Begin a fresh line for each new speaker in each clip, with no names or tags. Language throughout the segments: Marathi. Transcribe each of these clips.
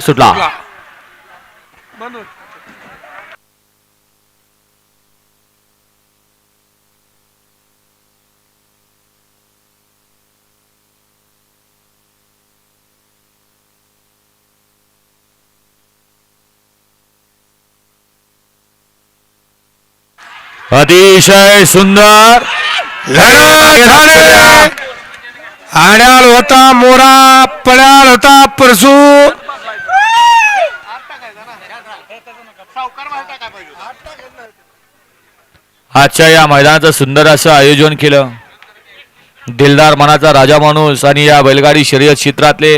सुटला. अतिशय सुंदर.
आड्याल होता मोरा पड्याल होता परसू.
आजच्या या मैदानाचं सुंदर असं आयोजन केलं. दिलदार मनाचा राजा माणूस आणि या बैलगाडी शर्यत क्षेत्रातले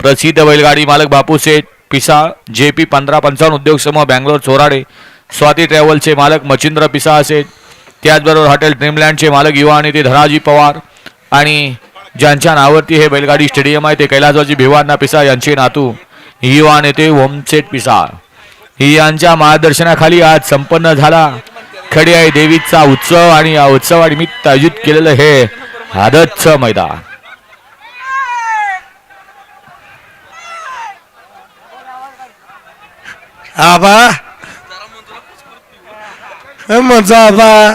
प्रसिद्ध बैलगाडी मालक बापू शेठ पिसा जे पी पंधरा पंचावन्न उद्योग समूह बँगलोर चोराडे स्वाती ट्रॅव्हलचे मालक मच्छिंद्र पिसा असेल त्याचबरोबर हॉटेल ड्रीमलँडचे मालक युवा नेते धनाजी पवार आणि ज्यांच्या नावावरती हे बैलगाडी स्टेडियम आहे ते कैलासवाजी भिवांना पिसा यांचे नातू युवा नेते ओमशेठ पिसा यांच्या मार्गदर्शनाखाली आज संपन्न झाला. खडी आहे देवीचा उत्सव आणि या उत्सवानिमित्त आयोजित केलेलं हे आदतचं मैदान.
आबा. मजा आबा.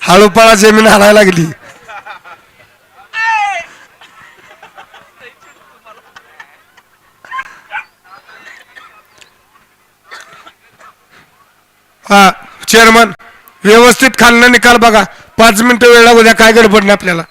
हळूपाळा जमीन हाणायला लागली. हा चेअरमन व्यवस्थित खालना निकाल बघा. पाच मिनिटं वेळ लागू द्या काय गडबड नाही आपल्याला.